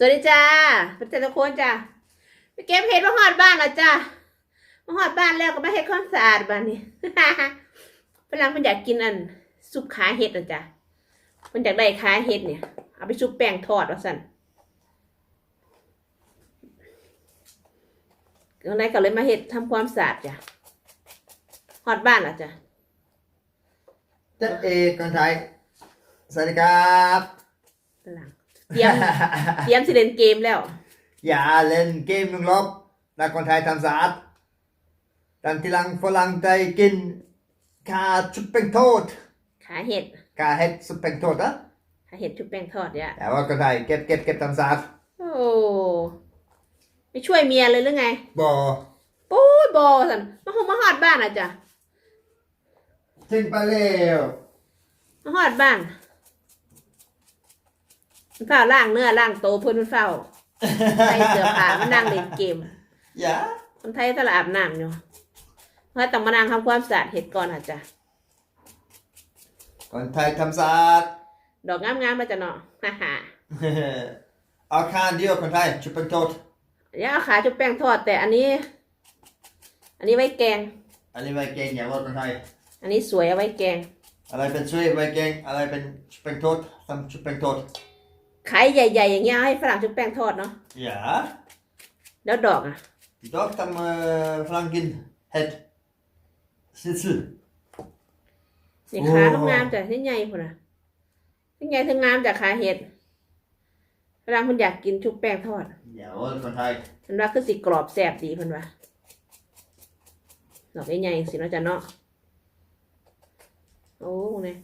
สวัสดีจ้าเป็นแต่ละคนจ้าไปเก็บเห็ดมาหอดบ้านแล้วจ้ามาหอดบ้านแล้วก็มาเฮ็ดความสะอาดบ้านนี้ฝรั่งมันอยากกินอันซุปขาเห็ดอะจ้ามันอยากได้ขาเห็ดเนี่ย เอาไปชุบแป้งทอดว่าสั่นก็เลยก็เลยมาเฮ็ดทำความสะอาดจ้ะหอดบ้านแล้วจ้ะจัดเอกคนไทยสวัสดีครับฝรั่ง เตรียมเตรียมสิเล่นเกมแล้ว อย่าเล่นเกมหนึ่งลบนักคนไทยทำสะอาดดันทีหลังฝรั่งใจกินคาชุบเป็นโทษขาเห็ดกาเฮ็ดสุบเป็นโทษนะขาเห็ดชุบแป้งทอดเนี่ยแต่ว่าคนไทยเก็บเก็บเก็บทำสะอาดโอ้ไม่ช่วยเมียเลยหรือไงบ่ปูดบอสันมาหงมาหอดบ้านอะจ้ะทิ้งไปแล้วมาหอดบ้าน มันเฝ้าล่างเนื้อล่างโตเพื่อนมันเฝ้าใส่เสื้อผ้ามานั่งเล่นเกมอย่าคนไทยตละอาบน้ำอยู่เพราะต้องมานั่งทำความสะอาดเห็ดก่อนอะจ้ะคนไทยทำสะอาดดอกงามๆมาจ้ะเนาะฮ่าฮ่าเอาคานเดียวคนไทยชุบเป็นโทษเดี๋ยวเอาขาจุบแป้งทอด แต่อันนี้ อันนี้ไว้แกง อันนี้ไว้เก่งอย่าว่าคนไทย อันนี้สวยเอาไว้แกง อะไรเป็นช่วยไว้เก่งอะไรเป็นชุบเป็นโทษทำชุบเป็นโทษขายใหญ่ๆอย่างเงี้ยเอาให้ฝรั่งจุบแป้งทอดเนาะอย่าแล้วดอกอะ Die dag dan uh, flanken het schnitzel. นี่ขาทำงามจ้ะที่ใหญ่พุ่นอะที่ใหญ่ทั้งงามจากขาเห็ดฝรั่งคุณอยากกินชุบแป้งทอด Jawel, van hij. มันว่าคือสิกรอบแซ่บดีเพิ่นว่าดอกใหญ่ๆสิเนาะจ้ะเนาะ โอ้เนี่ย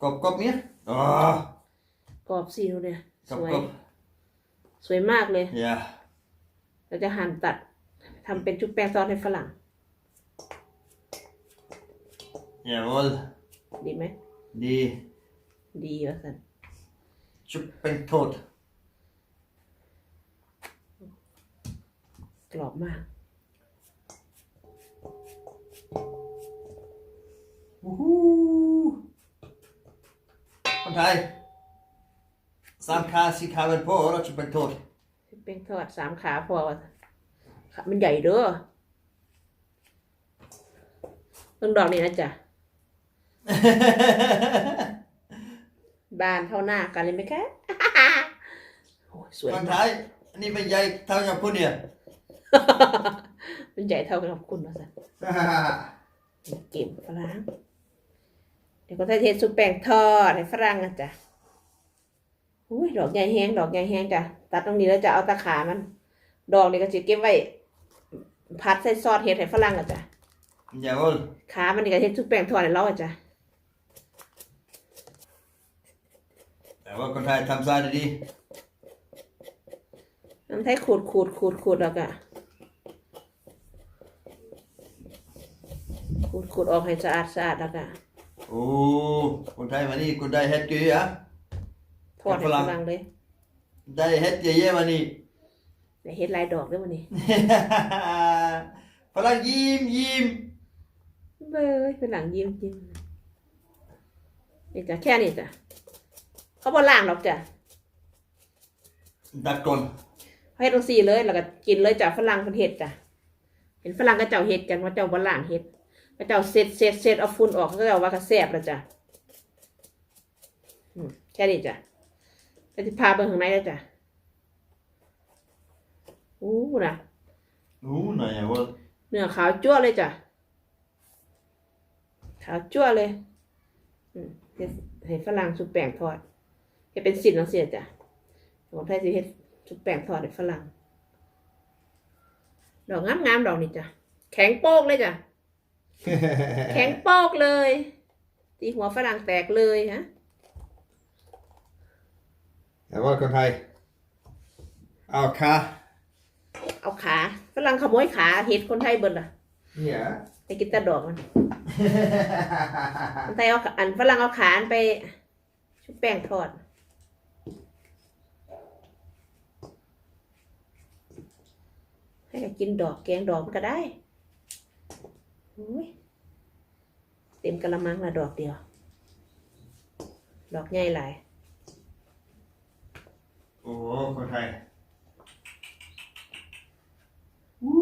Kop, kop meer? Oh, กรอบสิดูเนี่ยส kop, วย kop. สวยมากเลย Ja. เราจะหั่นตัดทำเป็นชุบแป้งทอดให้ฝรั่ง Jawel. ดีไหม Die ดีว่าสัน chupen tot. กรอบมาก Woehoe. Van hij. Sam kasi kaven på och chupen tot. ชุบแป้งทอดสามขาพอว่าขามันใหญ่เด้อเพิ่งดอกนี่นะจ๊ะ บานเท่าหน้ากันเลยไหมคะ โอ้ยสวย Van มาก hij. Niet ben jij trouwens op poenie. มันใหญ่เท่ากับคุณมาสันเก็บฝรั่งเดี๋ยวก็ใส่เทสุปแป้งทอดให้ฝรั่งอะจ้ะ อุ้ยดอกใหญ่แห้งดอกใหญ่แห้งจ้ะตัดตรงนี้แล้วจะเอาตะขามัน ดอกนี่ก็จะเก็บไว้พัดใส่ซอสเห็ดให้ฝรั่งอะจ้ะ Jawel. ขามันนี่ก็เทสุปแป้งทอดให้เราอะจ้ะ Jawel, van hij. Tam zijn die. น้ำไทยขูดขูดขูดขูดแล้วก็ขูดขูดออกให้สะอาดสะอาดแล้วก็ Oeh, van hij maar niet. Kon hij het kun je, ja? ทอ ดให้ฝรั่งเลย Dat het je, je maar niet. เดี๋ยวเฮ็ดลายดอกด้วยวันนี้ฝรั่งยิ้มยิ้มเบ้ยเป็นหลังยิ้มยิ้มนี่จ้ะแค่นี้จ้ะเขาบอล่างหรอกจ้ะดัดก่อนเขาเฮ็ดตรงสี่เลยแล้วก็กินเลยจ้ะฝรั่งเป็นเห็ดจ้ะเห็นฝรั่งก็เจ้าเห็ดกันว่าเจ้าบอล่างเห็ดก็เจ้าเสร็จเสร็จเสร็จเอาฝุ่นออกก็เจ้าว่าก็แซ่บแล้วจ้ะอืมแค่นี้จ้ะ แล้วจะพาไปข้างในแล้วจ้ะอู้นะโอ้นายอย่าว่าเนื้อขาวจั่วเลยจ้ะขาวจั่วเลยอืมเฮ็ดให้ฝรั่งสุปแป้งทอดเฮ็ดเป็นสินแล้วเสียจ้ะของไทยสิเฮ็ดสุปแป้งทอดให้ฝรั่งดอกงามๆดอกนี่จ้ะแข็งโป๊กเลยจ้ะแข็งโป๊กเลยตีหัวฝรั่งแตกเลยฮะ อย่าว่าคนไทย เอาค่ะ เอาขาฝรั่งขโมยขาเฮ็ดคนไทยเบิดล่ะเนี่ยไปกินแต่ดอกมันคนไทยเอาอันฝรั่งเอาขาอันไปชุบแป้งทอด ให้ก็กินดอกแกงดอกมันก็ได้อุ้ยเต็มกะละมังละดอกเดียว ดอกใหญ่หลาย โอ้คนไทยวู้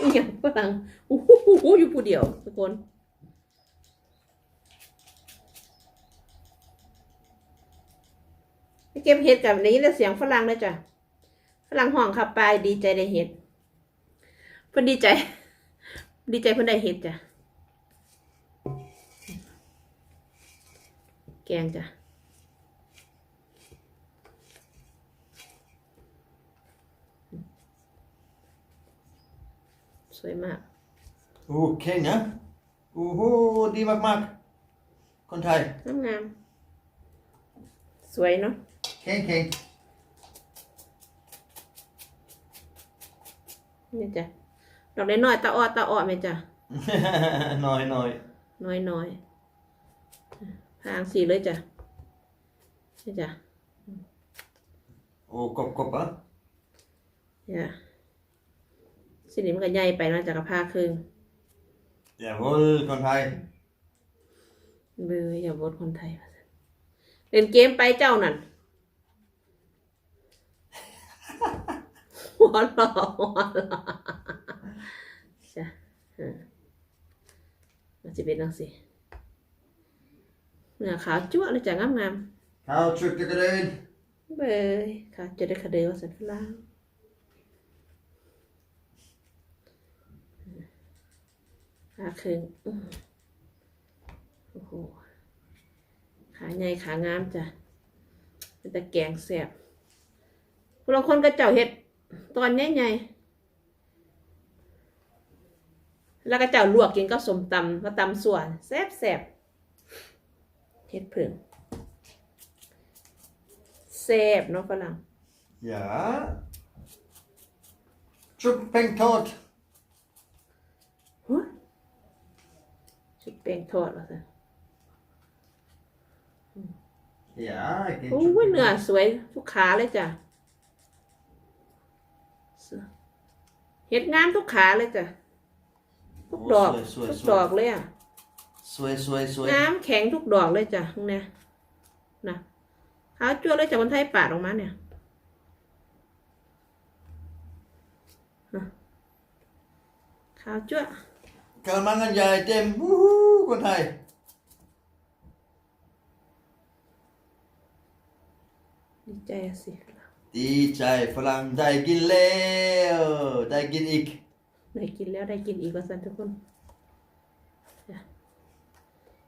อีหยังฝรั่งโอ้โหอยู่ผู้เดียวทุกคน ไปเก็บเห็ดกับนี้แล้วเสียงฝรั่งเลยจ้ะฝรั่งห้องขับไปดีใจได้เห็ดเพิ่นดีใจ ดีใจเพิ่นได้เห็ดจ้ะแกงจ้ะ วยมาก โอ้เก่งนะโอ้โหดีมากๆคนไทยงามงามสวยเนาะเก่งเก่งนี่จ้ะดอกน้อยๆตาอ้อตาอ้อไหมจ้ะน้อยน้อยน้อยน้อยพางสีเลยจ้ะนี่จ้ะโอ้กบกบอะเนี่ย สีนี้มันก็ใหญ่ไปเนาะจากกระพาครึ่งอย่าพูดคนไทยเบอร์อย่าบดคนไทยว่าซั่นเล่นเกมไปเจ้านั่นหัวหล่อหัวหล่อจ้ะอ่ามันจะเป็นจังสิเนื้อขาวจั่วเลยจ้ะงามๆเขาชุดกระเด็นเบยค่ะจะได้คดีว่าสันฟลาง ขาครึ่งอื้อโอ้โห ขาใหญ่ขางามจ้ะเป็นแต่แกงแซ่บพวกคนก็เจ้าเห็ดตอนใหญ่ๆแล้วก็เจ้าลวกกินก็สมตำก็ตำส่วนแซ่บแซ่บๆเห็ดผึ่งแซ่บเนาะฝรั่งอย่าชุบแป้งทอด ชุบแป้งทอดว่าซะอย่ากินโอ้ชุบยเนื้อสวยทุกขาเลยจ้ะเห็ดงามทุกขาเลยจ้ะทุกดอกสวยทุกสดวอยกเลยอะสวยสวยสวยงามแข็งทุกดอกเลยจ้ะตรงเนี้ยนะขาวจั่วเลยจากคนไทยปาดออกมาเนี่ยน่ะขาวจั่ว กระมังกันใหญ่เต็มวู้คนไทย ดีใจอะสิดีใจฝรั่งได้กินแล้วได้กินอีก ได้กินแล้วได้กินอีกว่าสันทุกคนจ้ะ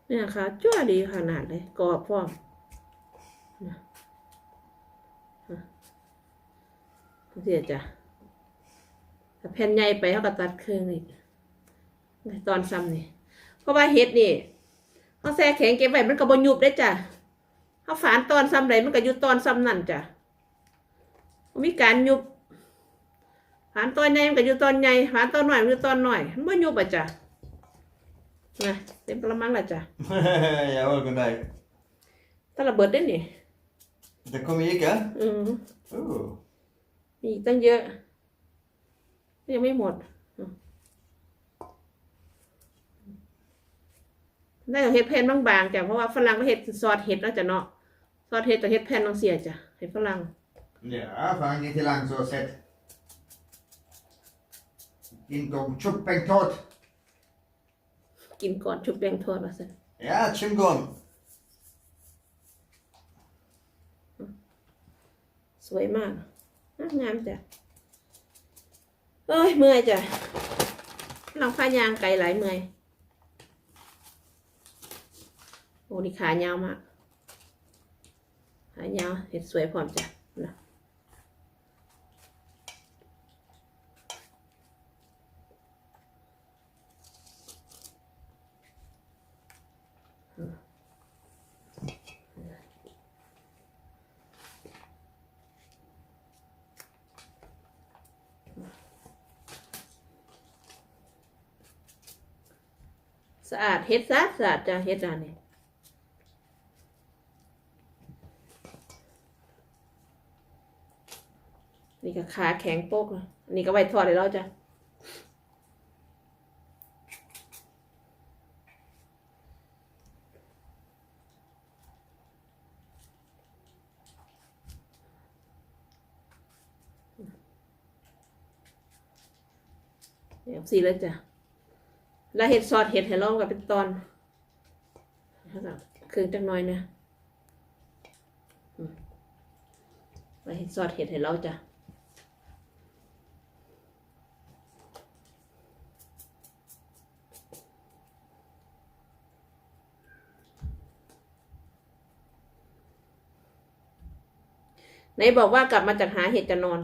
เนี่ยขาวจั่วดีขนาดเลยกรอบพร้อมนะฮะเสียจ้ะถ้าแผ่นใหญ่ไปเขาก็ตัดครึ่งอีกใน ตอนซ้ำนี่เพราะว่าเห็ดนี่เขาแช่แข็งเก็บไว้มันก็บ่ยุบได้จ้ะเขาฝานตอนซ้ำใดมันก็อยู่ตอนซ้ำนั่นจ้ะบ่มีการยุบฝานตอนใหญ่มันก็อยู่ตอนใหญ่ฝานตอนหน่อยมันอยู่ตอนหน่อยมันบ่ยุบอะจ้ะนะเต็มกระมังและจ้ะอย่าพูดคนไทยถ้าระเบิดได้นี่ det kommer อีกเหรออืมโอ้มีอีกตั้งเยอะ ยังไม่หมดอืม ได้เอาเห็ดแผ่นบางๆจ้ะเพราะว่าฝรั่งก็เห็ดซอสเห็ดแล้วจ้ะเนาะซอสเห็ดแต่เห็ดแผ่นต้องเสียจ้ะเห็ดฝรั่ง Ja, fan inte lang så sett. Inte om chup en tåt. กินก่อนชุบแป้งทอดว่าสิ Ja, chimgom. สวยมากงามจ้ะเอ้ยเมื่อยจ้ะลองพายางไกลหลายเมื่อยโอ้นี่ขายาวมากขายาวเห็ดสวยพร้อมจ้ะนะสะอาดเห็ดสะอาดสะอาดจ้ะเห็ดอันนี้ ก็ขาแข็งโป๊กอันนี้ก็ไว้ทอดเลยเราจะเดี๋ยวสีแล้วจ้ะแล้วเห็ดซอดเห็ดให้เรากับเป็นตอนเครื่งจังน้อยนะไปเห็ดซอดเห็ดให้เราจ้ะ ไหนบอกว่ากลับมาจากหาเห็ดจะนอน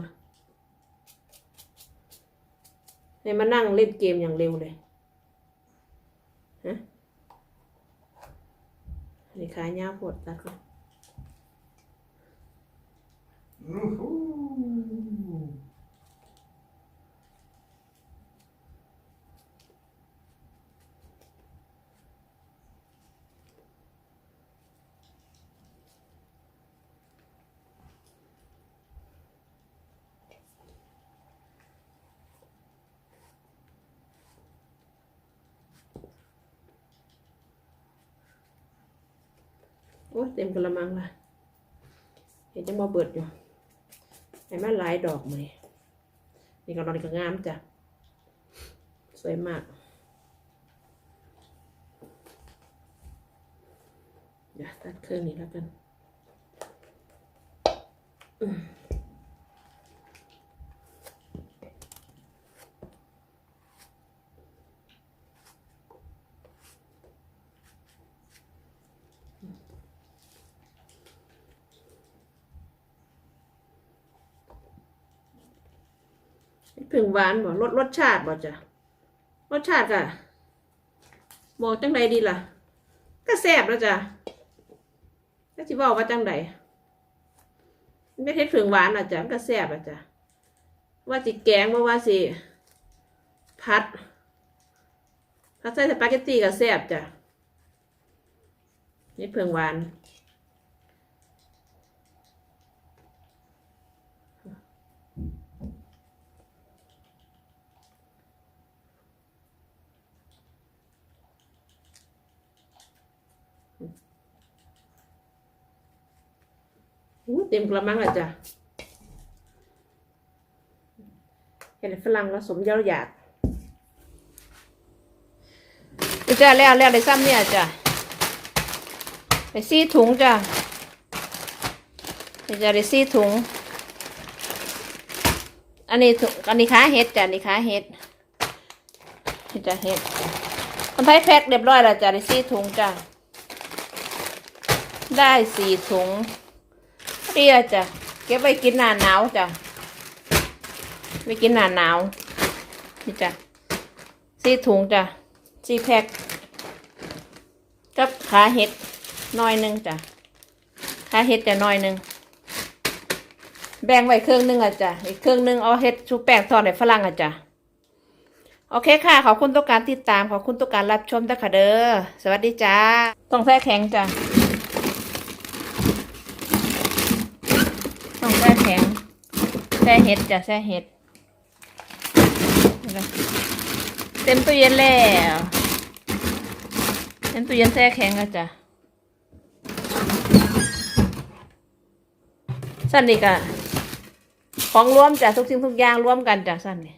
ไหนมานั่งเล่นเกมอย่างเร็วเลยฮะนี่ขายาวปวดตัดก่อน โอ้เต็มกระมังละเห็นจะมาเบิดอยู่ไอ้มาหลายดอกไหมนี่ก็นอนก็งามจ้ะ สวยมากเดี๋ยวตัดเครื่องนี้แล้วกัน ผึ่งหวานบ่รสรสชาติบ่จ้ะรสชาติก่ะบอกจังใดดีล่ะ ก็แซ่บแล้วจ้ะก็สิบอกว่าจังใดไม่ใช่ผึ่งหวานอะจ้ะมันก็แซ่บอะจ้ะว่าสิแกงว่าว่าสิพัดพัดใส่สปาเกตตี้ก็แซ่บจ้ะนี่เพิ่งหวาน เต็มกระมังเลยจ้ะเห็นฝรั่งผสมเยาหยาดจ้าแล้วแล้วได้ซ้ำเนี่ยจ้ะได้ซี่ถุงจ้ะจะได้ซี่ถุง อันนี้ถุงอันนี้ขาเห็ดจ้ะอันนี้าเห็ดนี่จ้ะเห็ดคนไทยแพ็คเรียบร้อยแล้วจ้ะได้ซี่ถุงจ้ะได้สี่ถุง เรียจ้ะ เก็บไว้กินหน้าหนาวจ้ะไว้กินหน้าหนาว นี่จ้ะสี่ถุงจ้ะสี่แพ็คกับขาเห็ดน้อยหนึ่งจ้ะขาเห็ดจะน้อยหนึ่งแบ่งไว้เครื่องหนึงอะจ้ะ อีกเครื่องหนึงเอาเห็ดชูแป้งทอดให้ฝรั่งอะจ้ะ โอเคค่ะ ขอบคุณทุกการติดตาม ขอบคุณทุกการรับชมนะคะเด้อ สวัสดีจ้า ต้องแท้แข็งจ้ะ ต้อง แข็งแช่เห็ดจ้ะแช่เห็ด เต็มตู้เย็นแล้วเต็มตู้เย็นแช่แข็งก็จ้ะสั้นนี่กะของรวมจ้ะทุกสิ่งทุกอย่างรวมกันจ้ะสั้นนี่